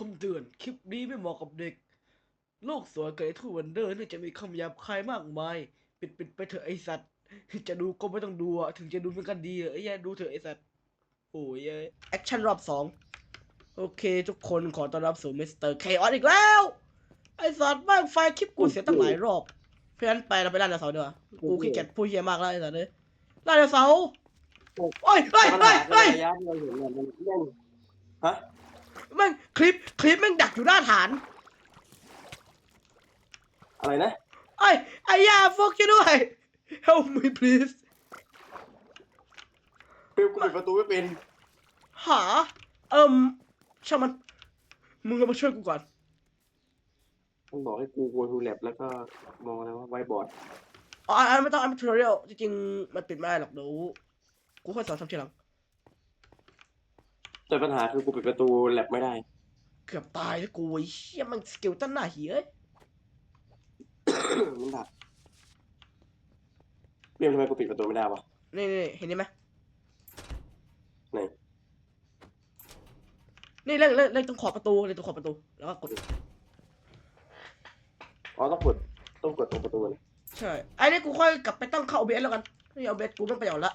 คำเตือน คลิปนี้ไม่เหมาะกับเด็ก โลกสวยกับไอ้ทูวันเดอร์เนื่องจะมีคำหยาบคายมากมาย ปิดปิดไปเถอะไอสัตว์ จะดูก็ไม่ต้องดูอะถึงจะดูมันก็ดีอะไอ้แย่ดูเถอะไอสัตว์ โอ้ยแอคชั่นรอบสองโอเค ทุกคนขอต้อนรับสู่มิสเตอร์เคออสอีกแล้ว ไอสัตว์บ้างไฟล์คลิปกูเสียตั้งหลายรอบ เพราะฉะนั้นไปเราไปล่าดาวเสาร์ดีกว่ากูขี้เกียจพูดเฮียมากแล้วไอสัตว์เลยล่าดาวเสาร์โอ้ยเฮ้ยปัญเฮ้หายคือเฮ้ยระยะที่เราเห็นเนี่ยมันเล่นฮะ แม่งคลิปคลิปแม่งดักอยู่หน้าฐาน อะไรนะไอ้ไอ้ยาฟกช่วยด้วย help me please เปิดกูปิดประตูไม่เป็นหาเอิมช่างมัน มึงเอามาช่วยกูก่อน มันบอกให้กูโวยทูแลบแล้วก็มองอะไรว่าไวบอร์ดอ๋ออันไม่ต้องอันทูเรียลจริงๆ มันปิดไม่ได้หรอกเดี๋ยวกูค่อยสอนทำทีหลัง แต่ปัญหาคือกูปิดประตูแลบไม่ได้ เกือบตายแล้วกูไอ้เชี่ยมันสกิลตั้นหน้าเหี้ยเอ้ยมันดักเรียมทำไมกูปิดประตูไม่ได้วะนี่นี่เห็นนี่ไหมไหนนี่เล่นเล่นเล่นตรงขอบประตูเล่นตรงขอบประตูแล้วก็กดอ๋อต้องกดต้องกดตรงประตูเลยใช่ไอ้นี่กูค่อยกลับไปตั้งเข้า OBS แล้วกันนี่เอาเบสกูไม่ประโยชน์ละ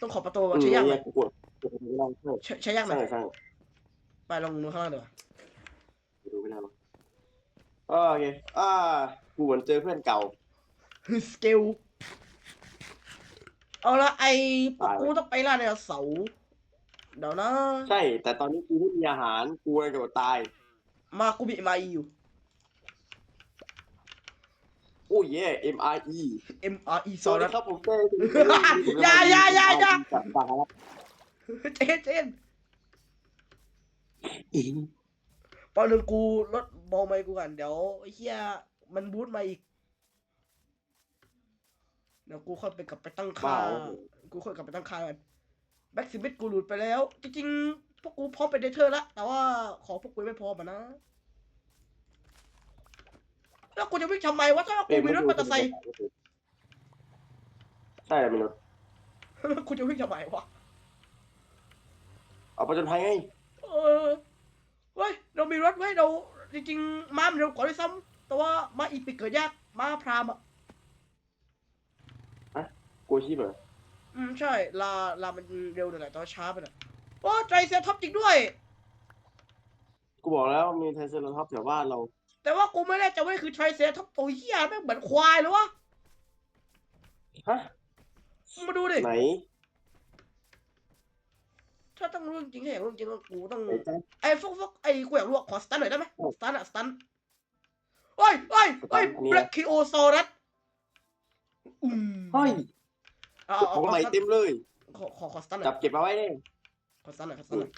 ต้องขอบประตูอืมใช้ยากไหมเนี่ยกูกดกด ไม่ได้ใช่ใช้ใช้ยากไหมใช่ใช่ไปลองดูข้างล่างดีกว่าดูไม่ได้หรอกอ่าโอเคอ่ากูเหมือนเจอเพื่อนเก่าสกิลเอาละไอ้ตายแล้วกูต้องไปล่าไดโนเสาร์เดี๋ยวนะ ใช่ แต่ตอนนี้กูไม่มีอาหารกูเลยจะตายมากูบิมาอีอยู่ โอ้ยเย่ M R E M R E สซอวัสดีครับผมเต้ อย่าอย่าอย่าอย่า จับตา เจนเจนตอนหนึ่งกูลดเบาไมค์กูกันเดี๋ยวไอ้เหี้ยมันบูทมาอีก เดี๋ยวกูค่อยไปกลับไปตั้งค่ากูค่อยกลับไปตั้งค่ากันแบ็กซิมิทกูหลุดไปแล้ว จริงๆ พวกกูพร้อมไปเดทเทอร์แล้วแต่ว่าขอพวกกูไม่พร้อมอะนะ แล้วกูจะวิ่งทำไมวะถ้ากูมีรถมอเตอร์ไซค์ ใช่มีรถ กูจะวิ่งทำไมวะ เอาไปจนภัยไงเออเว้ยเรามีรถไว้ยเราจริงๆม้ามันเร็วกว่าด้วยซ้ำแต่ว่าม้าอีปิกเกิดยากม้าพรามอะกูชีพเหรออืมใช่ ลาลามันเร็วหน่อยแต่ว่าช้าไปหน่อยโอ้ไตรเซอร์ท็อปจริงด้วย กูบอกแล้วมีไทเซอร์ท็อปแถวบ้านเรา แต่ว่ากูไม่แน่ใจว่าคือไตรเซอร์ท็อปตัวเหี้ยแม่งเหมือนควายเลยวะฮะ มึงมาดูดิ ไหน ถ้าต้องรู้จริงๆให้อยากรู้จริงๆก็กูต้องไหนจ๊ะไอ้ฟกฟกไอ้กูอยากรู้อะขอสตันหน่อยได้ไหมสตันอะสตันเฮ้ยเฮ้ยเฮ้ยสตันอันนี้แบล็คคิโอซอรัสอืมเฮ้ยเอาขเอาองเอาใหม่ขอเต็มเลย ขอขอขอสตันหน่จัอบยเก็บมาไว้เลยขอสตันหน่อยขอสตันหน่อย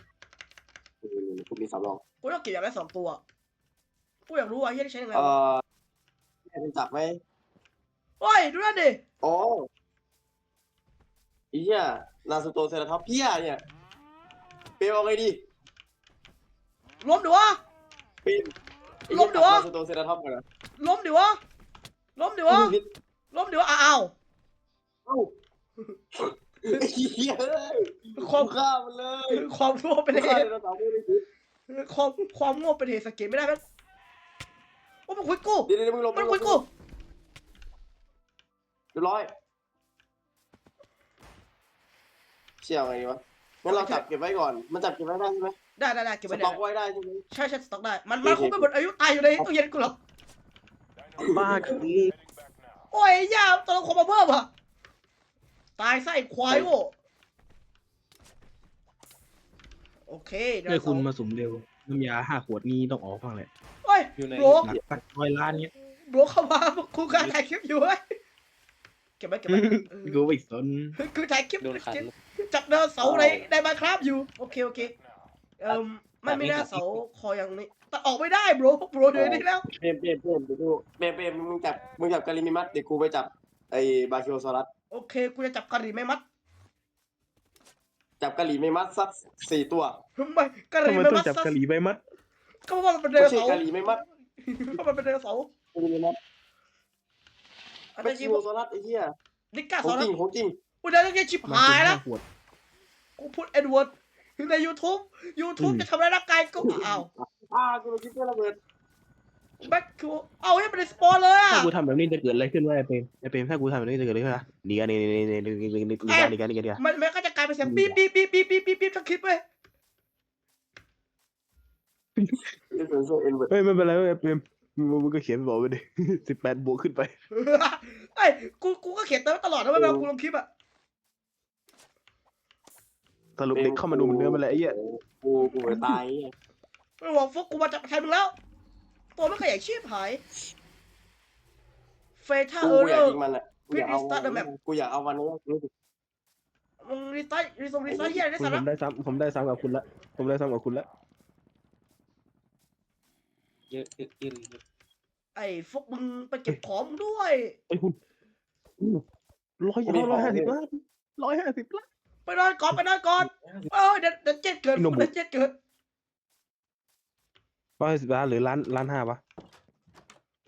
กูมีสำรองกูต้องเก็บอย่างไรสองตัวกูอยากรู้ว่าเฮียได้ใช้ยังไงเอ่วะอแม่เป็นจับไหมเฮ้ยดูนั่นดิอ๋ออีเหี้ยนาซูโตเซราท็อปเพี้ยเนี่ยเป ลเอาไงดีล้มดิวะเป็นลบดิวะนาซูโตเซราท็อปกันเหรอล้มดิวะ ล้มดิวะล้มดิวะ อ้าวเอ้าไอ้เหี้ยเอ้ยความฆ่ามันเลยความโง่เป็นเหฆ่าตุไดโนเสาร์ไม่ได้คิดความความโง่เป็นเหตุสังเกตไม่ได้ไหมโอ้มันคุยกูเดี๋ยวเดี๋ยวมึงลงมันงคุยกู เรียบร้อยเชี่ยเอาไงดีวะ งั้นเราจับเก็บไว้ก่อน มันจับเก็บไว้ได้ใช่ไหมได้ได้ได้เก็บสไว้ได้ต็อกไว้ได้ใช่ไหม ใช่ใช่สต็อกได้ มันมันคงไม่หมดอายุตายอยู่ในตู้เย็นกูหรอกบ้าคือโอ้ยย่าตัวละครมาเพิ่มอะตายไส้ควายโง่โอเคเดี๋ยวเมื่อคุณมาสุ่มเร็วน้ำยาห้าขวดนี้ต้องออกบ้างแหละเฮ้ยอยู่ในโบรหนักสักร้อยล้านเนี้ยโบรเข้ามากูกำลังถ่ายคลิปอยู่เว้ยเก็บไว้เก็บไว้เออกูไม่สน คือถ่ายคลิปโดนขัน จับเดินเสาในในมาครับอยู่ โอเคโอเคเอ่มไม่ไม่น่าเสาคออย่างนี้แต่ออกไม่ได้โบรโบรเดี๋ยวนี้แล้วเปรมเปรมเปรมเดี๋ยวดูเปรมเปรมมึงจับมึงจับกาลิมิมัสเดี๋ยวกูไปจับไอ้บาคิโอซอรัสโอเคกูจะจับกะหรี่ไม่มัด จับกะหรี่ไม่มัดสักสี่ตัวทำไมกะหทำรี่ไมไม่ต้อมังดจับซะกะหรี่ใบมัด ก็เพราะว่ามันเป็นเดิไม่นใช่เสากะหรี่ไม่มัดเพราะมันเป็นเดินเสากะหรี่ไม่มัดอันบานี้คิชิบโอซอรัสไอ้เหี้ยนิก้าขอสองนจริงของจริงกูเดินต้องชิบมาหายถึงแล้ห้าวขวด กูพูดเอ็ดเวิร์ดอยู่ใน YouTube YouTube จะทำร้ายร่างกายกูอ้าวอ้าวกูคิดว่าระเบิดแบ็คือเอาให้มันในสปอร์เลยอะถ้ากูทำแบบนี้จะเกิดอะไรขึ้นวะไอเปรมไอเปรมถ้ากูทำแบบนี้จะเกิดอะไรขึ้นวะนีกันดีกันีหนีกันดีกันดีกันดีกันดีกันมันมันก็จะกลายเป็นเสียงบีบบีบบีบบีบบีบบีบบีบทั้งคลิปเว้ยเฮ้ยไม่เป็นไรเว้ยเปรมมึงก็เขียนบอกไปดิสิบแปดบวกขึ้นไปไอ้กูกูก็เขียนเติมตลอดนะเวลากูลงคลิปอะ สรุปเด็กเข้ามาดูเหมือนเดิมมาแหละไอ้เหี้ยกูกูจะตายไอ้เหี้ยไม่บอกฟุกกูมาจับแทนมึงแล้ว ตัวไม่ขยันชีพหาย เฟท่ากูเออกูเรอยากอยิงมันอะกูอยากเอา Restart the map กูอยากเอาวันนี้รู้สึกมึงรีไซต์รีส่งรีไซต์เฮียได้ผสาระมได้ซ้ำผมได้ซ้ำกับคุณละ ผมได้ซ้ำกับคุณละ เยอะเยอะเยอะเลยไอ้ฟุกมึงไปเก็บของมึงด้วย ไอ้ยคุณร้อยร้อยห้าสิบล้านร้อยห้าสิบล้าน ไปนอนก่อนไปนอนก่อนเออเดี๋ยวเดี๋ยวเจ็ดเกิดพี่หนุ่มเดี๋ยวเจ็ดเกิดร้อยห้าสิบล้านหรือล้านล้านห้าปะ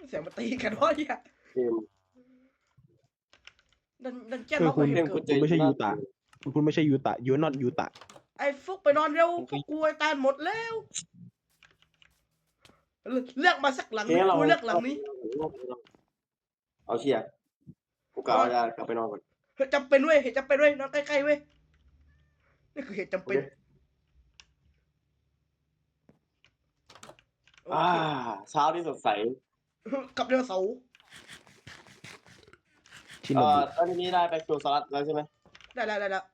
เสียงมาตีกันวะเฮียเกมดันดันเจ็ดเออล็อกคุไปณเกิดคุณไม่ใช่ยูตะคุณไม่ใช่ยูตะยูนอตยูตะไอ้ฟุกไปนอนเร็วพวกกูไอ้ตายหมดแล้วเลือกเลือกมาสักหลังเฮ้ยเรากูเลือกหลังนี้ เอาเชียร์กูกะว่าจะกลับไปนอนก่อนเหตุจำเป็นเว้ยเหตุจำเป็นเว้ยนอนใกล้ๆเว้ย นี่คือเหตุจำเป็นอ่าเช้าที่สดใสกับเรือเสาร์ชินเอ่โนอบุตอนนี้ได้ไปคิวสลัดแล้วใช่ไหมได้แล้วได้แล้ว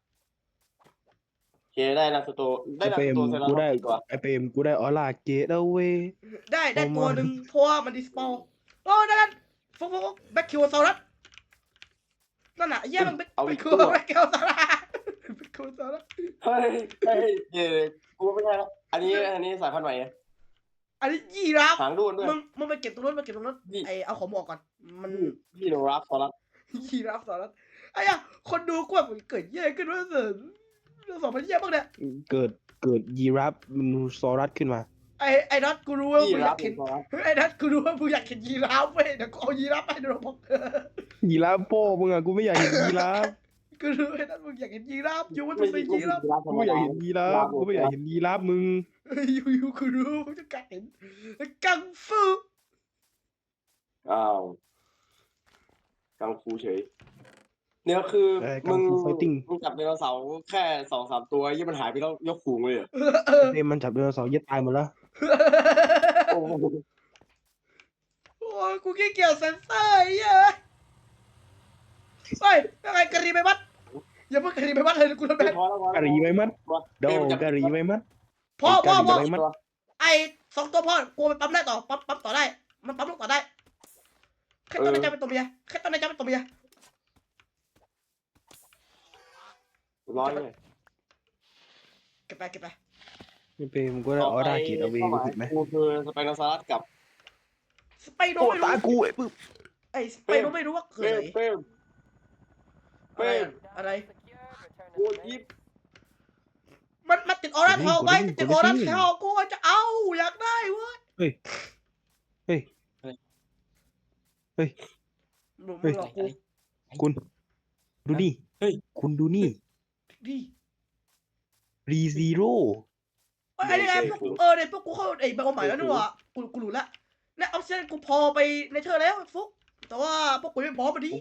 โอเคได้นาสโตได้ไอนาเปรสมโตเสร็จแล้วกูได้ตัวไอเปรมกูได้ออร่าเกตเอาเวได้ได้ประมาณตัวหนึ่งเพราะว่ามันดิสปอลโอ้นั่นนั่นฟุกฟุกฟุกแบ็คคิวซอรัสนั่นน่ะแย่มันแบ็คเอาแบ็อีคกคิวตัวแบ็คคิวซอรัส แบ็คคิวซอรัสเฮ้ยเฮ้ยเย่กูไม่ใช่แล้วอันนี้อันนี้สายพันธุ์ใหม่ไงอันนี้ยีราฟหางด้วนด้วยมึงมึงไปเก็บตรงนู้นไปเก็บตรงนู้นนี่ไอเอาของหมออกก่อน มันพี่โนรัฟสลัดยีราฟซอรัสไอ้อะคนดูกว่าเกิดแย่ขึ้นว่าเสิร์ฟสองพันแย่บ้างเนี่ยเกิดเกิดยีราฟมันซอรัสขึ้นมาไอ้ไอ้นัทกูรู้ว่าพี่มึงอรัยาฟกเห็นสลัดไอ้นัทกูรู้ว่ามึงอยากเห็นยีราฟเว้ยเดี๋ยวกูเอายีราฟไปให้ดูบอกยีราฟโป้มึงอะกูไม่อยากเห็นยีราฟ กูรู้ไอ้นัทมึงอยากเห็นยีราฟอยู่ว่ามึไม่งใช่เป็นกูยีราฟรัฟธรกูรมไม่อยาดากเห็นยีราฟกูไม่อยากเห็นยีราฟมึงอยู่อยู่กูรู้มึงจะการเห็นกังฟูอ้าวกังฟูเฉยเนี่ยคือเออกัมึงงฟูไฟติ้งมึงจับไดโนเสาร์แค่สองสามตัวยี่มันหายไปแล้วยกฝูงเลยเหรอเออเต็มมันจับไดโนเสาร์เย็ดตายหมดแล้วโอ้โหโอ้ยกูขี้เกียจเซนเซอร์ไอ้เหี้ยเฮ้ยยังไงกะหรีไปบัด อย่าเพิ่งกะหรีไปบัดเลยกูทำไม่ได้พอแล้วพอแล้วกะหรี่ไหมมัดพอโดเกมจับกะหรี่ไหมมัดพ่อพ่อพ่อกะหรี่ไหมมัดตัวไอ้สองตัวพ่อกูไปปั๊มได้ต่อปั๊มปั๊มต่อได้ มันปั๊มลูกต่อได้แค่ต้นในใจเป็นตัวเมียแค่ต้นในใจเป็นตัวเมียร้อยเลยเก็บไปเก็บไปไม่เป็นมึงก็ได้ออร่าเกตเอาเวกูผิดไหมกูคือสไปโนซอรัสกับสไปโดโอ้ไม่รู้ตากูไอ้ปึ๊บไอ้สไปโดไม่รู้ว่าเกิดเป้มอะไรเป้มอะไร กูยิบมันมันติดออร่าทองไว้มันติดออร่าทองกูจะเอาอยากได้เว้ยเฮ้ย เฮ้ยหนุ่มเฮ้ยหลอกกูคุณ ดูนี่ เฮ้ย คุณดูนี่ดิรีซีโร่เอ้ยไอ้นี่ไงพวกกูเออเนี่ยพวกกูเข้าไอ้เบลใหม่แล้วนี่หว่ากูกูรู้ละเนี่ยออฟเซนกูพอไปในเธอแล้วฟุก แต่ว่าพวกกูไม่พอมาดิ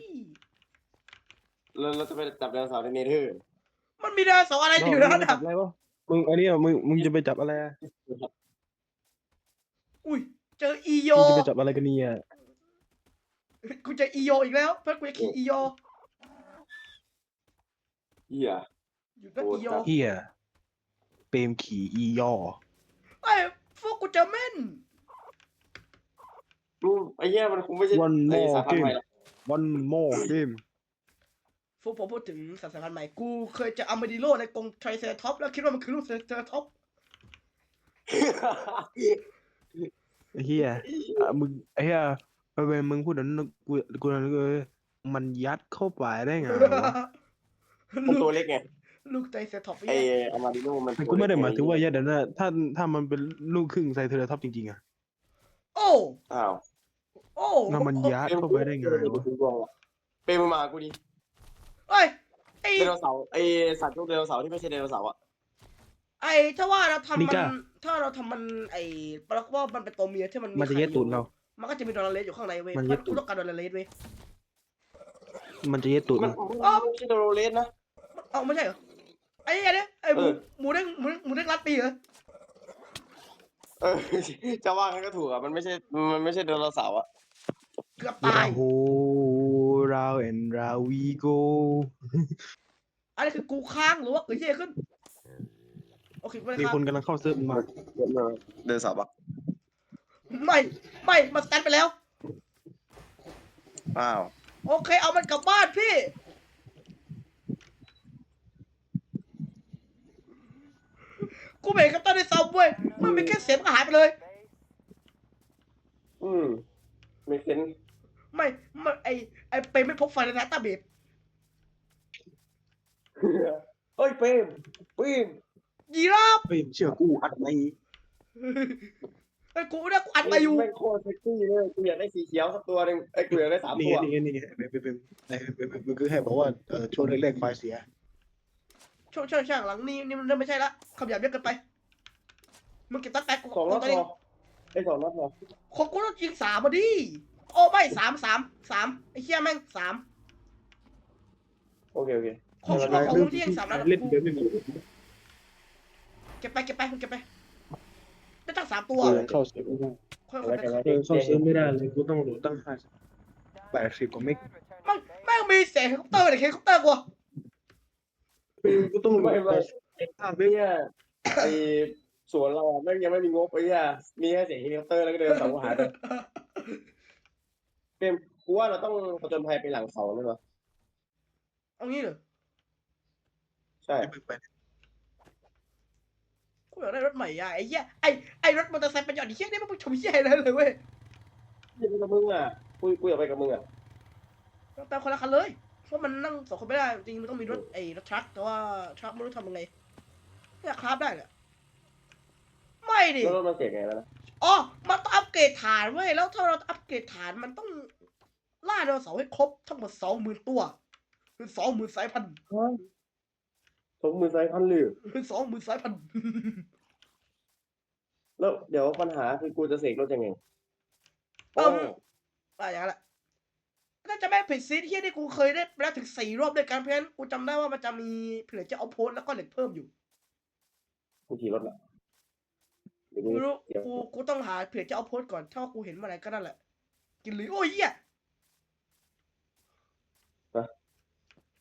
แล้วเราจะไปจับไดโนเสาร์ในเนเธอร์ มันมีดาวเสาร์อะไรอยู่แล้วมึงนะจับอะไรวะมึงอันนี้มึงมึงจะไปจับอะไรอะอุ้ยเจออีโยมึงจะไปจับอะไรกันเนี่ยกูเจออีโยอีกแล้วเพื่อนกูจะขี่อีโยเหี้ยอยู่นั่นโอ้อีโยครับเฮียเปรมขี่อียอไอ้ยฟุกกูเจอแม่นรูปไอ้เหี้ยมันคงไม่ใช่วันโมไอ้สายพันเกธุ์มใหม่หรอกวันโมเกม ฟุกผมพูดถึงสายพันธุ์ใหม่ กูเคยเจะอามาดิโลในกรงไทรเซราท็อปส์แล้วคิดว่ามันคือลูกไทรเซราท็อปส์ไอ้เฮียอะมึงไอ้เฮียไปเวนมึงพูดนั้นกูกูนั่นเลยมันยัดเข้าไปได้ไงวะมันตัวเล็กไงลูกไทรเซราท็อปส์ไอ้เนี่ยอามาดิโนมันแต่กูไม่ได้หมายถึงว่ายัดแต่นะถ้าถ้ามันเป็นลูกครึ่งไซเทอร์ท็อปจริงๆอะโอ้อ้าวโอ้แล้วมันยัดเข้าไปได้ไงวะ เป้มึงมากูดิ เอ้ยไอ้ไดโนเสาร์ไอ้สัตว์ลูกไดโนเสาร์ที่ไม่ใช่ไดโนเสาร์อะไอ้ถ้าว่าเราทำนิมันก้าถ้าเราทำมันไอ้ปลักว่ามันเป็นตัวเมียที่มันมันจะไข่เย็ดตูดเรา มันก็จะมีดอลลาร์เลสอยู่ข้างในเว้ยมันเพเย็ราะดตูดกูต้องการดอลลาร์เลสเว้ยมันจะเย็ดตูดมันเรามันไม่ใช่โดโรเลสนะ เอ้าไม่ใช่เหรอไอ้เนี่ยไอ้หมูเออ หมูเด้งหมูหมูเด้งรัดปีเหรอเออจะว่ากันก็ถูกอะมันไม่ใช่มันไม่ใช่ไดโนเสาร์อะเกือบราตายโหรา วแอนราวีโกอันนี้คือกูค้างหรือว่าเกิดเหี้ยขึ้น โอเคไม่ได้มีค้างคนกำลังเข้าเซิร์ฟมาเดินเสาร์ปะไม่ไม่มาสแตนไปแล้ว อ้าว โอเค เอามันกลับบ้านพี่ กูไม่เห็นกับตาในซับเว้ยมันเป็นแค่เสียงก็หายไปเลย อืมไม่เซน ไม่ไม่ไอไอเป็นไม่พบไฟในดัตต้าเบสเฮ้ยเปรมเปรมยีราฟเฮ้ยเชื่อกูอัดในไอกูเนี่ยกูอัดมาอยู่แม่งโคตรเซ็กซี่เลยกูอยากได้สีเขียวสักตัวหนึ่งไอ้ยกูอยากได้สามนี่ตัวไงนี่ไงนี่ไงเป็นเป็นเป็นเป็นเป็นเป็นคือแค่บอกว่าเออช่วงแรกๆไฟล์เสียช่วงช่วงช่วงหลังนี่นี่มันเริ่มไม่ใช่ละคำหยาบเยอะเกินไปมึงเก็บตั้งแต่กูสองนัดตัวพเองอไอ้ยสองนัดพอของกูต้องยิงสามมาดิ โอ้ไม่สามสามสามไอ้เหี้ยแม่งสามโอเคโอเคของไม่กูเป็นไรของมึงที่ยิงสามนัดอะเล่นกูเดิมไม่มีเก็บไปเก็บไปมึงเก็บไปได้ตั้งสามตัวเออเข้าเซิร์ฟไม่ได้ค่อยอะไรๆไปกันวะเออเข้าเซิร์ฟไม่ได้เลยกูต้องโหลดตั้งห้าแปดสิบกว่าเมกมันแม่งมีเสียงเฮลิคอปเตอร์เลยเฮลิคอปเตอร์กูกูต้องโหลดไม่ไม่ห้าเมไอ้กเนี่ยไอ้สวนเราอะแม่งยังไม่มีงบไอ้เนี่ยมีแค่เสียงเฮลิคอปเตอร์แล้วก็เดินเสาร์หายไป เปรมกูว่าเราต้องผจญภัยไปหลังเขาเลยวะเอางี้เหรอใช่ไปกูอยากได้รถใหม่อะไอ้เหี้ยไอ้ไอ้รถมอเตอร์ไซค์ประหยัดไอ้เหี้ยนี่มันชมเหี้ยอะไรเลยเว้ยกูไปกับมึงอะกูกูอยากไปกับมึงอะไปคนละคันเลยเพราะมันนั่งสองคนไม่ได้ จริงๆมันต้องมีรถไอ้รถทรัคแต่ว่าทรัคไม่รู้ทำยังไงเนี่ยคราฟได้เนี่ยไม่ดิแล้วรถมันเสียไงแล้วนะ อ๋อ มันต้องอัปเกรดฐานเว้ย แล้วถ้าเราอัปเกรดฐานมันต้องล่าไดโนเสาร์ให้ครบทั้งหมดสองหมื่นตัว คือสองหมื่นสายพันธุ์สองหมื่นสายพันธุ์หรือคือสองหมื่นสายพันธุ์ แล้วเดี๋ยวปัญหาคือกูจะเสกรถยังไงเอิ่ม อะไรอย่างนั้นแหละถ้าจะไม่ผิดซีที่ที่กูเคยได้ไปแล้วถึงสี่รอบด้วยกันเพราะฉะนั้นกูจำได้ว่ามันจะมีเผื่อจะเอาโพสต์แล้วก็เหล็กเพิ่มอยู่กูขี่รถละเดี๋ยว กูไม่รู้เดี๋ยวกูกูต้องหาเผื่อจะเอาโพสต์ก่อนถ้าว่ากูเห็นเมื่อไหร่ก็นั่นแหละ กินหรือโอ้ยเหี้ย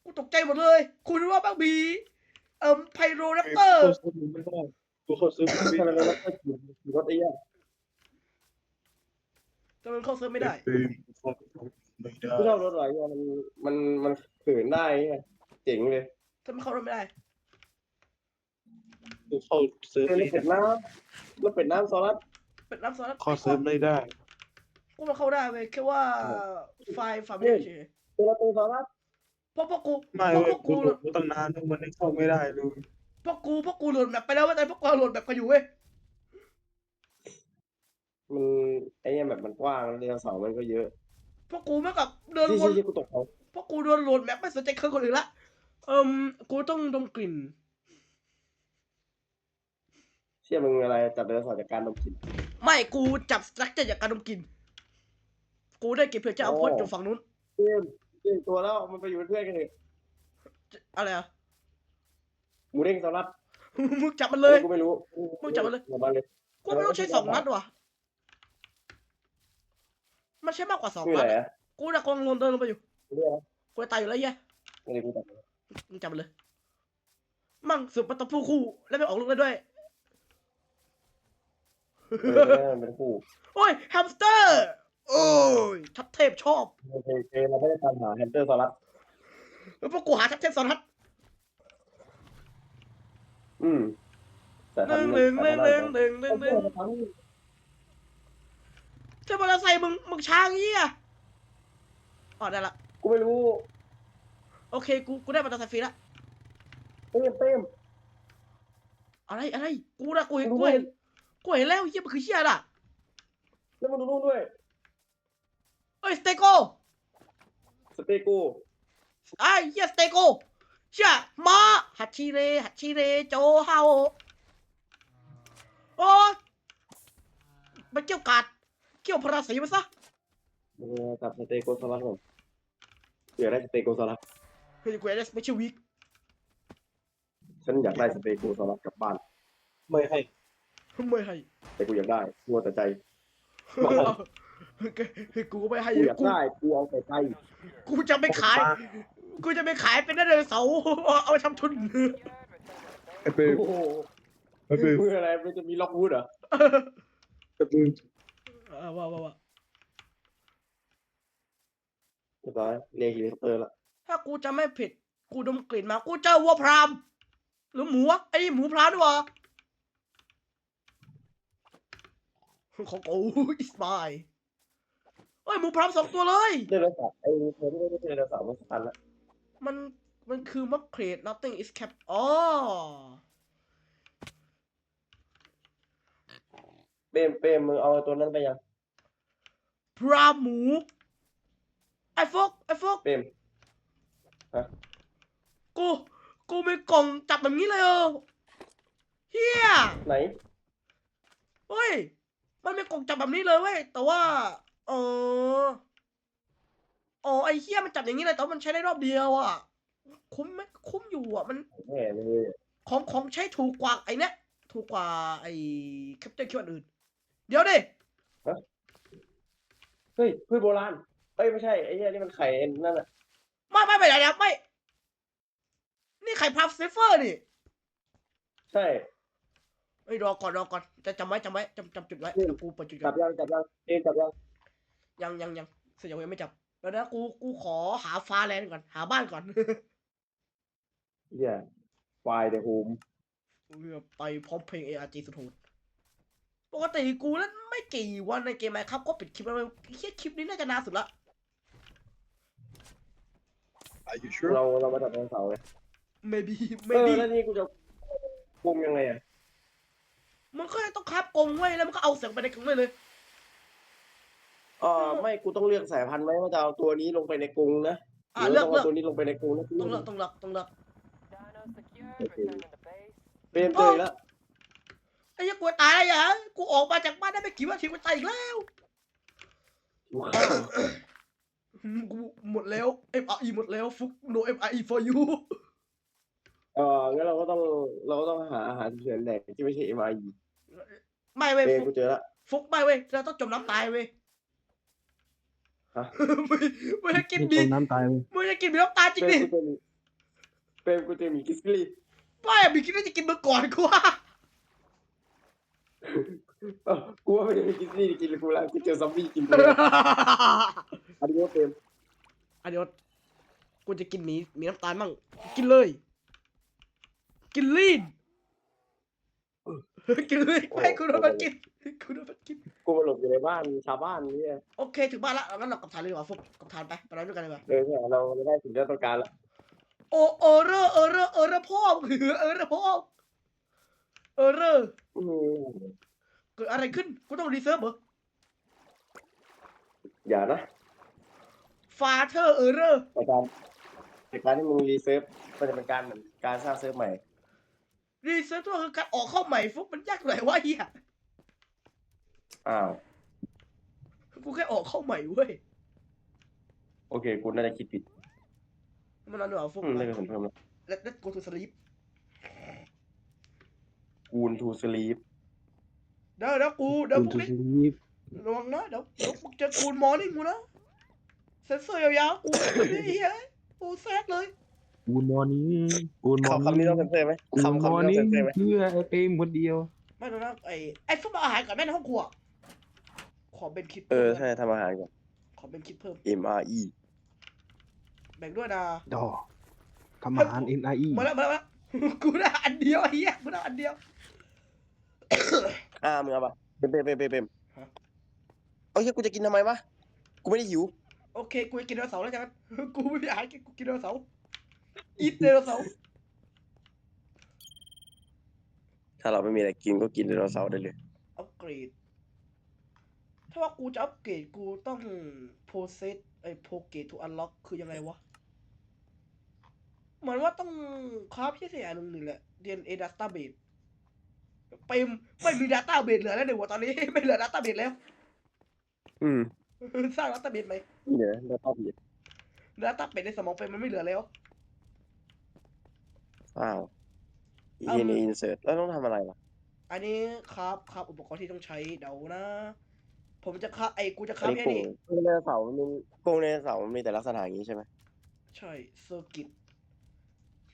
กูตกใจหมดเลย คุณรู้ว่าบ้างมีเอ่มไพโรแรปเตอร์เข้าเซิร์ฟไม่ได้กูเข้าเซิร์ฟไม่ทำไมได้รถก็ขี่ขี่รถไอ้เหี้ยแต่มันเข้าเซิร์ฟไม่ได้ ไม่ได้ กูชอบรถอะไรเนี่ยมันมันมันเขินได้เนี่ยเจ๋งเลย ถ้ามันเข้ารถไม่ได้ กูเข้าเซิร์ฟเออไม่รถเป็ได้ดน้ำรถเป็ดน้ำซอรัสเป็นน้ำซอสเข้าเซิร์ฟไม่ได้ กูมันเข้าได้เว้ยแค่ว่าไฟล์ไฟล์ไม่ได้เฉยตัวละตัวซอรัสเพราะพวกกูไม่เพราะเว้พยวกกูกูโหลดมาตั้งนานแล้วมันยังเข้าไม่ได้เลยพวกกูพวกกูโหลดแบบไปแล้วว่าแต่พวกกูโหลดแบบกันอยู่เว้ยมันไอ้เนี่ยแบบมันกว้างแล้วเรียวเสามันก็เยอะพวกกูเมื่อกับเดินที่วน ที่ที่กูตกเขาพวกกูโดนโหลดแมปไม่สนใจเครื่องคนอื่นละ เอิมกูต้องดมกลิ่นเชื่อมึงอะไรจับเรือสอจากการดมกลิ่น ไม่กูจับสตรัคเจอร์จากการดมกลิ่น กูได้เก็บเผื่อจะเอาโพสต์อยู่ฝั่งนู้นเตรียมเตรียมตัวแล้วมันไปอยู่เป็นเพื่อนกันเถอะอะไรอะ หมูเด้งซอรัสมึงจับมันเลย กูไม่รู้มึงจับมันเลย จับมันเลยกูไม่ต้องใช้สองนัดว่ะ มันใช้มากกว่าสองชื่อนัอะดไรอะอะกูน่ะกำลังลนเดินลงไปอยู่ เรียกอะไรกูจะตายอยู่แล้วเหี้ยไม่ได้กูจับมึงจับมันเลย มั่งสุดประตูผู้คู่ แล้วไปออกลูกได้ด้วย เออมันเป็นคู่โอ้ยแฮมสเตอร์ โอ้ยทับเทพชอบโอเคโอเคเราไม่ได้ตามหาแฮมสเตอร์ซอรัสแล้วพวกกูหาทับเทพสอนทัดอืมแต่หนึ่งทำหนึ่งหนึ่งหนึ่งหแต่นึ่งหนึ่งหนึ่งทำได้เจ้ามอเตอร์ไซค์มึงมึงช้างเหี้ยอ๋อได้ละกูไม่รู้โอเคกูกูได้มอเตอร์ไซค์ฟรีละเต็มเต็มอะไรอะไรกูนะกูเห็นรู้กูเห็น กูเห็นแล้วเฮียมัคือเชียร์อะแล้วมันดูนู่นด้วยเอ้ยสเตโกสเตโกไอ้เฮียสเตโกเชียมาฮัตชีเรฮัตชีเรโจฮาโอโอ้มันเกี่ยวกัดเกี่ยวพระศรีมันซะเออกับสเตโกสลับผมเดี๋ยวได้สเตโกสลับเฮ้ยกูได้สเปเชียลวิกฉันอยากได้สเตโกสลับกลับบ้าน ไม่ให้ ไม่ให้แต่กูอยากได้กูเอาแต่ใจเฮ้ยกูก็ไม่ให้กูอยากกูได้กูเอาแต่ใจกูจะไม่ขาย กูจะไม่ขายเป็นไดโนเสาร์เอาไปทำทุน ไอ้เป้โอ้โหไอ้เป้มืออะไรมันจะมีล็อกวูดเหรอไอ้เป้อ่าว่าว่าว่าเรียบร้อยเรียกเฮลิคอปเตอร์ละถ้ากูจะไม่ผิด กูดมกลิ่นมา กูเจอวัวพรามหรือหมูวะไอ้หมูพรามด้วยวะ ของกูอิสบายเอ้ยหมูพรามสองตัวเลยไดโนเสาร์ไอ้เธอที่ไม่ได้ไดโนเสาร์มันสตันละมันมันคือมัคเครด nothing is kept อ๋อเปมเปมมึงเอาตัวนั้นไปยังพรามหมูไอ้ฟกไอ้ฟกเปมกูกูมีกล่องจับแบบนี้เลยเออเฮียไหน เฮ้ย มันมีกล่องจับแบบนี้เลยเว้ย แต่ว่าเอออ๋อไอ้เฮียมันจับอย่างนี้เลยแต่ว่ามันใช้ได้รอบเดียวอะ คุ้มไหมคุ้มอยู่อะมัน แน่เลยของของใช้ถูกกว่าไอ้เนี้ยถูกกว่าไอ้แคปเจอร์คิวอันอื่น เดี๋ยวดิ เฮ้ยพืชโบราณเอ้ยไม่ใช่ไอ้เนี่ยนี่มันไข่นั่นน่ะไม่ไม่ไม่เดี๋ยวเดี๋ยวไม่ นี่ไข่พาฟเซฟเฟอร์นี่ ใช่เอ้ยรอก่อนรอก่อนจะจำไว้จำไว้จำจำจุดไว้อืมเดี๋ยวกูเปิดจุดก่จัอบนยังจับยังเองจับยังยังยังยังเสียยังไม่จับแล้วนะกูกูขอหาฟ้าแลนด์ก่อนหาบ้านก่อน เฮียไฟเดอะโฮมเพื่อไปพร้อมเพลง ARG สุดโหดปกติกูนั้นไม่กี่วันในเกมไหมครับ ก็ปิดคลิปแล้วเฮียคลิปนี้น่าจะนานสุดละ Are you sure เราเรามาจับไดโนเสาร์เลย maybe เออ maybe แล้วนี่กูจะปรุงยังไงอะ มันก็ต้องคาบกรงไว้แล้วมันก็เอาเสียงไปในกรงได้เลย เออไม่กูต้องเลือกสายพันธุ์ไหมว่าจะเอาตัวนี้ลงไปในกรงนะอ่าหรืเลือก ต้งเลือกเอาตัวนี้ลงไปในกรงนะต้องเลือกต้องเลือกต้องเลือกเปรมเจอแล้วไอ้เหี้ยกูตายแล้วอย่ากูออกมาจากบ้านได้ไม่กี่วันทีกูตายอีกแล้ว กูข้ามอืมกูหมดแล้ว MRE หมดแล้วฟุก no MRE for you เอองั้นเราก็ต้องเราก็ต้องหาอาหารเฉือนแหลกที่ไม่ใช่ MRE ไม่เว้ยเปรมฟุกูกเจอแล้วฟุกไม่เว้ยเราต้องจมน้ำตายเว้ยฮะไม่ไม่ได้กินจบีมน้ำตายเลยไม่ได้กินบีน้ำตาลจริงเปรดิมกูเจอมีเปรมกูเจอมีกิสลี่ไม่อะบีคิดว่าจะกินเมื่อก่อนกูว่าเออกูว่าไม่ได้มีกิสลี่กินเลยกูแล้วกูเจอซอมบี้กินไปเลยอันนี้ว่าเปรมอันเดี๋ยวกูจะกินหมีหมีน้ำตาลมั่งกินเลย กินลีนกินเลยไม่กูโดนมันกินกูโดนมันกิน กูมาหลบอยู่ในบ้านชาวบ้านเนี่ยโอเค ถึงบ้านละงั้นเรากลับฐานเลยดีกว่าฟุกกลับฐานไปไปนอนด้วยกันดีกว่าเลยเนี่ยเราจะได้สิ่งที่เราต้องการแล้วโอเออเรอเออเรอเออเรอพ่อมึงเออเออเรอพ่อเออเรออืมเกิดอะไรขึ้นกูต้องรีเซิร์ฟเหรอ อย่านะฟาเธอร์เออเรอ แต่การแต่การที่มึงรีเซิร์ฟมันจะเป็นการเหมือนการสร้างเซิร์ฟใหม่ รีเซิร์ฟก็คือการออกเข้าใหม่ฟุกมันยากหน่อยวะเฮียอ้าว กูแค่ออกเข้าใหม่เว้ยโอเค กูน่าจะคิดผิดมันนอนดีกว่าฟุกอืมได้กระสุนเพิ่มแล้วแล้วแล้วกูถูกสลีปกูนทูสลีปเดี๋ยวเดี๋ยวกูเดี๋ยวคุณพวกทูนี้ซีฟระวังนะเดี๋ยวเดี๋ยวมึงเจอกูนมอร์นิ่งกูนะเซนเซอร์ยาวๆกู นี่เฮียกูแซดเลย กูนมอร์นิ่งกูนมอร์คำนี้นิ่ต้องงเซ็นเซอร์ไหมกูนคำมอคำร์นี้ต้องนิ่งเซ็นเซอร์ไหมเพื่อไอ้เปรมคนเดียว ไม่รู้นะไอ้ไอ้ฟุกมาเอาอาหารก่อนแม่ในห้องครัว ขอเป็นคิดเอพิ่มอใช่ทำอาหารก่อน ขอเป็นคิดเพิ่ม MRE แบ่งด้วยนะ ดอทำอาหาร NIE มาแล้วมาแล้วมาแล้วกูได้อันเดียวไอ้เหี้ยกูได้อันเดียว อ่ามึงเอาปะเปมเปมเปมเปมเปมฮะ เอาเหี้ยกูจะกินทำไมวะ กูไม่ได้หิว โอเค กูจะกินไดโนเสาร์แล้วกันกูไม่มีอาหารกินกูกินไดโนเสาร์ อีทไดโนเสาร์ถ้าเราไม่มีอะไรกินก็กินไดโนเสาร์ได้เลย อัปเกรด ถ้าว่ากูจะอัปเกรดกูต้องโ o เซสไอ้โ o เกตทูอันล็อกคือยังไงวะ เหมือนว่าต้องคราฟที่เสียหนึ่งหนึ่งแหละ DNA Database ไปมไม่มี Data เบสเหลือแล้วในหัวตอนนี้ ไม่เหลือ Data เบสแล้ว อืม สร้าง Data เบสไหมนี่เดี๋ยวเราตอบผิด Data เบสในสมองไปมันไม่เหลือแล้ว อ้าวเอิ่อิมนอินเสิร์ตแล้วต้องทำอะไรล่ะ อันนี้ครับครับอุปกรณ์ที่ต้องใช้เดานะ ผมจะคับไอ้กูจะคัอับนนี้ไอ้กรุงนี่กรุงในเสาร์มันมีกรุงในเสาร์มันมีแต่ลักษณะอย่างนี้ใช่ไหม ใช่เซอร์กิต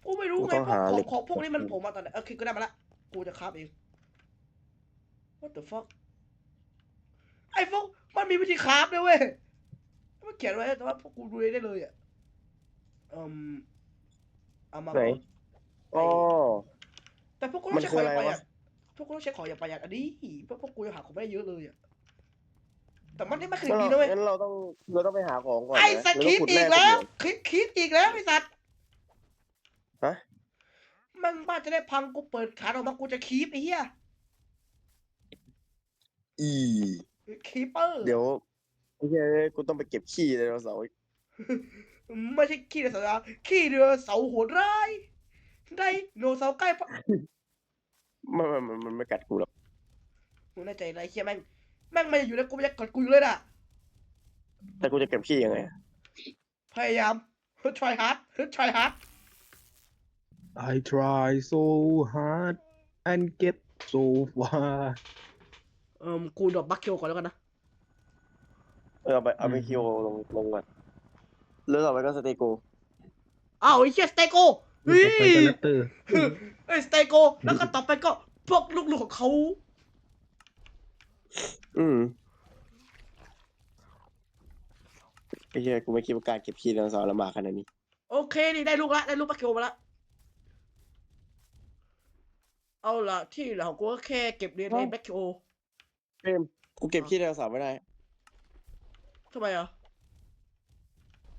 กูไม่รู้กูไงต้องพวกหาขเหอล็งก ของพวกนี้มันผมมาตอนไหนโอเคก็ได้มาละกูจะคับเอง what the fuck ไอ้พวกมันมีวิธีคราฟด้วยเว้ยมันเขียนไว้แต่ว่าพวกกูดูได้เลยอะอืมเอามาไหน ก่อนอ๋อแต่พวกกูต้มัองนใช้คืขอองอย่างอะไรประหยัวะดพวกกูต้องใช้ของอย่างประหยัดอันนี้เพราะพวกกูยังหาของไม่ได้เยอะเลยอะแต่มันนี่ไม่เคยงั้นดีเรานะเว้ยงั้นเราต้องเราต้องไปหาของก่อนไอ้นะสัตว์เราคิดขุดอีร่กแล้วขุดเหรียญคิดคิดอีกแล้วไอ้สัตว์ฮะมันบ้านจะได้พังกูเปิดขาออกมากูจะคีปไอ้เหี้ยอีคีเปอร์เดี๋ยวโอเคกูต้องไปเก็บขี้ไดโนเสาร์อีกไม่ใช่ขี้เรือเสาร์ขี้เรือเสาโหดร้าย ได้โนเสาร์ใกล้พะมันมันมันมันไม่กัดกูหรอกมึงแน่ใจไรเฮียแม่งแม่งไม่อยู่แล้วกูไม่อยากกดกูอยู่เลยน่ะแต่กูจะเก็บขี้ยังไงพยายาม try hard try hard I try so hard and get so far เอ่อกูดรอปบัคเคิลก่อนแล้วกันนะเออเอาไปเอาไปอืมคิวลงลงก่อนแล้วต่อไปก็สเตโกอ้าวไอ้เหี้ยสเตโกต่ เฮ้อไปยก็แรปเตอร์ไอ้สเตโก แล้วก็ต่อไปก็พวกลูกๆของเขา อืมไอ้เหี้ยกูไม่คิดว่าการเก็บขี้ไดโนเสาร์ลำบากขนาดนี้ โอเคนี่ได้ลูกละได้ลูกบัคเคิลมาละ เอาล่ะที่เหลือของกูก็แค่เก็บเรียนในเอ้าแบ็คคิโอเฟรมกูเก็บขี้ไดโนเสาร์ไม่ได้ ทำไมอะ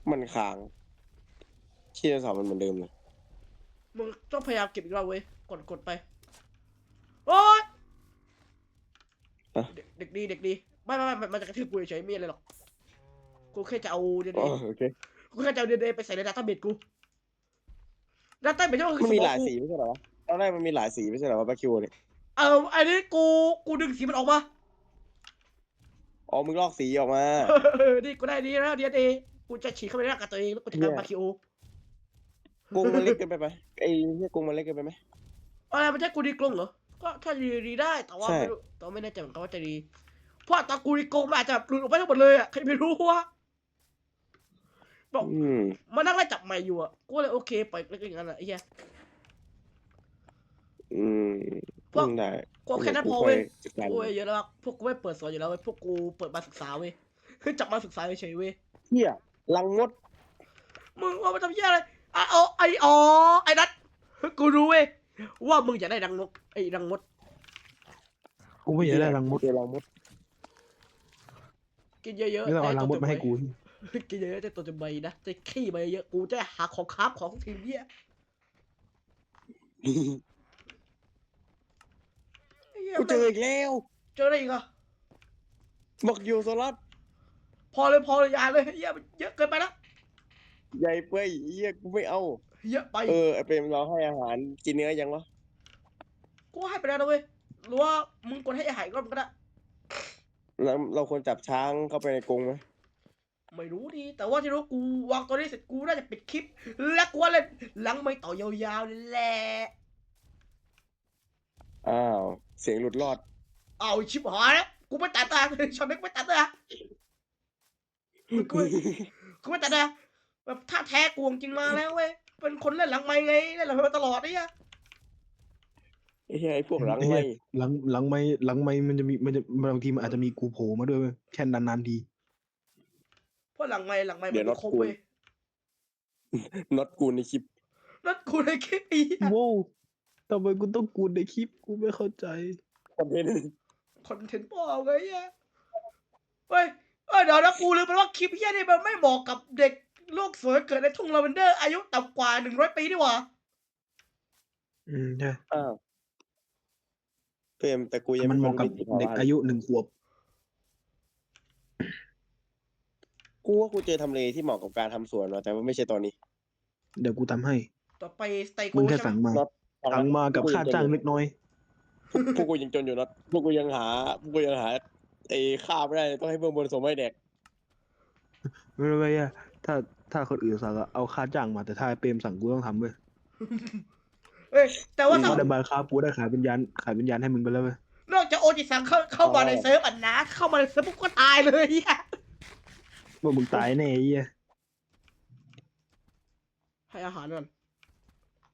มันค้างขี้ไดโนเสาร์มันเหมือนเดิมเลย มึงต้องพยายามเก็บอีกรอบเว้ย กดกดไป โอ๊ยเด็กเด็กดีเด็กดี ไม่ไม่ไม่มันจะกระทืบกูเฉยๆไม่มีอะไรหรอก กูแค่จะเอาเดนอ๋อโอเค กูแค่จะเอาเดนไปใส่ในดัตต้าเบสกูดัตต้าเบสก็คือมันมีสมองหลายกูสีไม่ใช่เหรอวะตอนแรกมันมีหลายสีไม่ใช่เหรอวะแบคคิวเนี่ย เอออันนี้กูกูดึงสีมันออกมา อ๋อ มึงลอกสีออกมานี่กูได้ดีแล้วดีเอกูจะฉีดเข้าไปในร่างกายตัวเองแล้วกูจะเนี่ยกำมาคิโอ กรงมันเล็กเกินไปไหมไอ้เนี่ยกรงมันเล็กเกินไปไหมอะไรมันจะกูดีกลงเหรอ ก็ถ้าดีดีได้ แต่ว่าใช่ไม่รู้แต่ว่าไม่แน่ใจเหมือนกันว่าจะดี เพราะตอนกูดีกลงมันอาจจะหลุดออกไปทั้งหมดเลยอะ ใครไม่รู้วะ บอกอืมมานั่งไล่จับใหม่อยู่อะ กูเลยโอเคปล่อยเล็กๆอย่างนั้นอะไอ้เหี้ย อืมพวกอืมได้กูแค่นั้นพอกูเว้ยจัดการกูเยอะแล้วอะพวกกูไม่เปิดสอนอยู่แล้วเว้ย พวกกูเปิดมาศึกษาเว้ย จับมาศึกษาเฉยๆเว้ยเฮียลังมดมึงเอามาทำเหี้ยอะไร อะเอาไอ้อ๋อไอ้นัทกูรู้เว้ยว่ามึงอยากได้รังนกไอ้รังมดกูไม่อยากได้รังมดเจอลังมดกินเยอะๆไม่ต้องเอารังมดมาให้กู กินเยอะๆจะตัวจะใบนะจะขี้มาเยอะๆกูจะหาของคราฟของทีมเนี้ยไอ้เหี้ยกูเจออีกแล้วเจออะไรอีกอะบักยูโซลัสพอเลยพอเลยอยาเลยไอ้เหี้ยมันเยอะเกินไปแล้ว ใหญ่เป้ยเฮียกูไม่เอา เยอะไปเออไอเปรมเราให้อาหารกินเนื้อยังวะกูให้ไปแล้วนะเว้ยหรือว่ามึงกดให้อาหารอีกรอบก็ได้แล้วเราควรจับช้างเข้าไปในกรงไหมไม่รู้ดีแต่ว่าที่รู้กูวางตัวนี้เสร็จกูน่าจะปิดคลิป แล้วกูว่าเล่นหลังไม่ต่อยาวๆนี่แหละอ้าวเสียงหลุดรอดเอาชิบหายแล้วกูไม่ตัดตาช็อตนี้กูไม่ตัดตากูกูไม่ตัดตา แบบท่าแท้กูจริงมาแล้วเว้ยเป็นคนเล่นหลังไม่ไงเล่นหลังไม่มาตลอดเนี่ยไอ้เหี้ยไอ้พวกหลังไอ้ไม่เหี้ยหลังหลังไม่หลังไม่มันจะมีมันจะบางทีมันอาจจะมีกูโผล่มาด้วยเว้ยแค่นานๆทีเพราะหลังไม่หลังไม่มันไม่ครบเว้ยน็อตกูในคลิปนั่นกูในคลิปอีกโว้วทำไมกูต้องกูในคลิปกูไม่เข้าใจคอนเทนต์คอนเทนต์พ่อไงเนี่ยเฮ้ยเอ้ยเดี๋ยวนะกูลืมไปว่าคลิปเฮียนี่มันไม่เหมาะกับเด็กโลกสวยเกิดในทุ่งลาเวนเดอร์ อายุต่ำกว่าหนึ่งร้อยปีนี่หว่าอืมใช่อ้าวเฟรมแต่กูยังมันเหมาะกับไติภวะเด็กอายุหนึ่งขวบ กูว่ากูเจอทำเลที่เหมาะกับการทำสวนว่ะแต่ว่าไม่ใช่ตอนนี้ เดี๋ยวกูทำให้ ต่อไปสไตโกมึงแค่ใช่สั่งไหมมาน็อตสั่งมากับค่าจ้างเล็กน้อย พวกพวกกูยังจนอยู่เนอะพวกกูยังหาพวกกูยังหาไอ้ข้าวไม่ได้ต้องให้เบื้องบนส่งมาให้แดกไม่รู้ไอ้เหี้ยถ้า ถ้าคนอื่นสั่งอะเอาค่าจ้างมาแต่ถ้าไอ้เปรมสั่งกูต้องทำเว้ยเอ้ยแต่ว่าเพถ้าราะในบางคากูได้ขายวิญญาณขายวิญญาณให้มึงไปแล้วเว้ย นอกจากโอจิซังเข้าเข้ามาในเซิร์ฟอันนะ เข้ามาในเซิร์ฟปุ๊บก็ตายเลยเหี้ยว่ามึงตายแน่ไอ้เหี้ยให้อาหารก่อน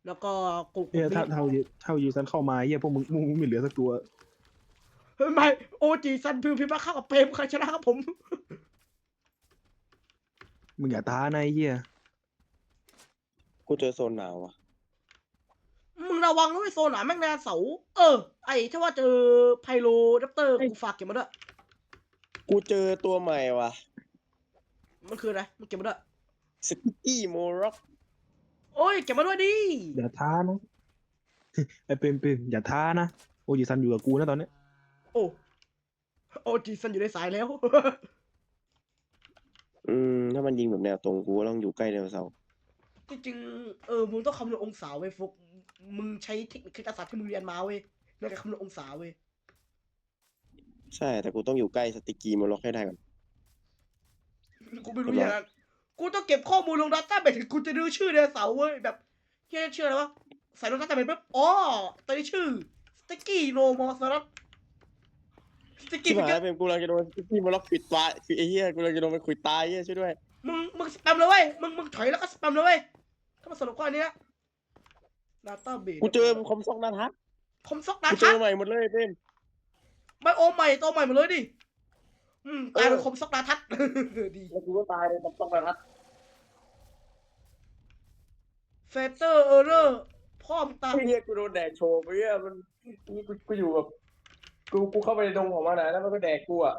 แล้วก็กูกูเนี่ยถ้ามีเท่าเท่ายูซันเข้ามาไอ้เหี้ยพวกมึงมึงมึงไม่เหลือสักตัวเฮ้ยไม่โอจิซันพิวพิมพ์มาเข้ากับเปรมใครชนะครับผม มึงอย่าท้านะไอ้เหี้ยกูเจอโซนหนาวอะมึงระวังด้วยโซนหนาแม่งแนเสา เออ ไอ้ถ้าว่าเจอไพโลดัปเตอร์กูฝากเก็บมาด้วย กูเจอตัวใหม่ว่ะมันคืออะไรมันเก็บมาด้วย สกี้โมร็อกโอ้ยเก็บมาด้วยดิ อย่าท้านะไอ้เปรมเปรมอย่าท้านะโอจิซันอยู่กับกูนะตอนเนี้ยโอ้ โอจิซันอยู่ในสายแล้ว อืม ถ้ามันยิงแบบแนวตรงกูก็ต้องอยู่ใกล้ไดโนเสาร์จริงๆเออมึงต้องคำนวณองศาเว้ยฟุกมึงใช้เทคนิคคณิตศาสตร์ที่มึงเรียนมาเว้ยในการคำนวณองศาเว้ยใช่แต่กูต้องอยู่ใกล้สติกกี้โมร็อกให้ได้ก่อน กูไม่รู้อย่างนั้นกูต้องเก็บข้อมูลลงดัตต้าเบสกูจะดูชื่อไดโนเสาร์เว้ยแบบเฮียชื่ออะไรวะใส่ลงดัตต้าเบสปุ๊บอ๋อตอนนี้ชื่อสติกกี้โนมอสรัส สติกกี้ที่เป็นผ่านเป็นกูกำลังจะโดนสกี้โมร็อกปิดตายคือไอ้เหี้ยกูกำลังจะโดนมันขุดตายเหี้ยช่วยด้วยมึงมึงสแปมเลยเว้ยมึงมึงถอยแล้วก็สแปมเลยเว้ยถ้ามาสรุปข้อนี้นะดัตต้าเบสกูเจอคอมซอกนาทัศน์คอมซอกนากูเจทัอศใหม่หมดเลยเต้นไบโอใหม่ตัวใหม่หมดเลยดิ อืมกลายเป็นเออคมซอกนาทัศน์ดีแล้วกูก็ตายเลยคอมซอกนาทัศน์เฟเตอร์เออร์เรอร์พ่อมงตาไอ้เหี้ยกูโดนแดกโชว์ไปเหี้ยมันนี่กูกูอยู่แบบ กูกูเข้าไปในดงของมันนะแล้วมันก็แดกกูอะ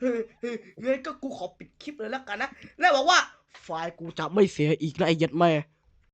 เฮ้ยเฮ้ยงั้นก็กูขอปิดคลิปเลยแล้วกันนะ แล้วบอกว่า ไฟล์กูจะไม่เสียอีกนะไอ้หยัดแม่